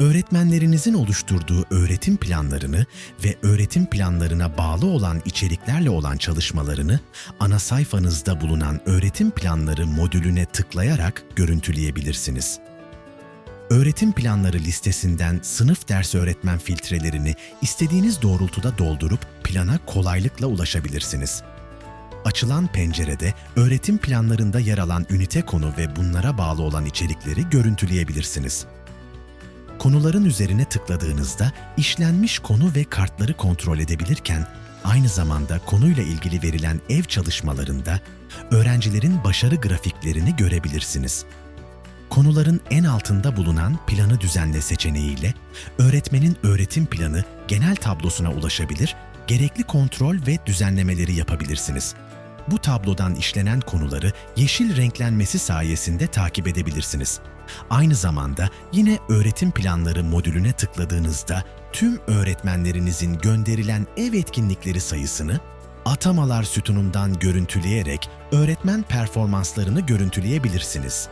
Öğretmenlerinizin oluşturduğu öğretim planlarını ve öğretim planlarına bağlı olan içeriklerle olan çalışmalarını ana sayfanızda bulunan öğretim planları modülüne tıklayarak görüntüleyebilirsiniz. Öğretim planları listesinden sınıf ders öğretmen filtrelerini istediğiniz doğrultuda doldurup plana kolaylıkla ulaşabilirsiniz. Açılan pencerede öğretim planlarında yer alan ünite konu ve bunlara bağlı olan içerikleri görüntüleyebilirsiniz. Konuların üzerine tıkladığınızda işlenmiş konu ve kartları kontrol edebilirken aynı zamanda konuyla ilgili verilen ev çalışmalarında öğrencilerin başarı grafiklerini görebilirsiniz. Konuların en altında bulunan planı düzenle seçeneğiyle öğretmenin öğretim planı genel tablosuna ulaşabilir, gerekli kontrol ve düzenlemeleri yapabilirsiniz. Bu tablodan işlenen konuları yeşil renklenmesi sayesinde takip edebilirsiniz. Aynı zamanda yine öğretim planları modülüne tıkladığınızda tüm öğretmenlerinizin gönderilen ev etkinlikleri sayısını atamalar sütunundan görüntüleyerek öğretmen performanslarını görüntüleyebilirsiniz.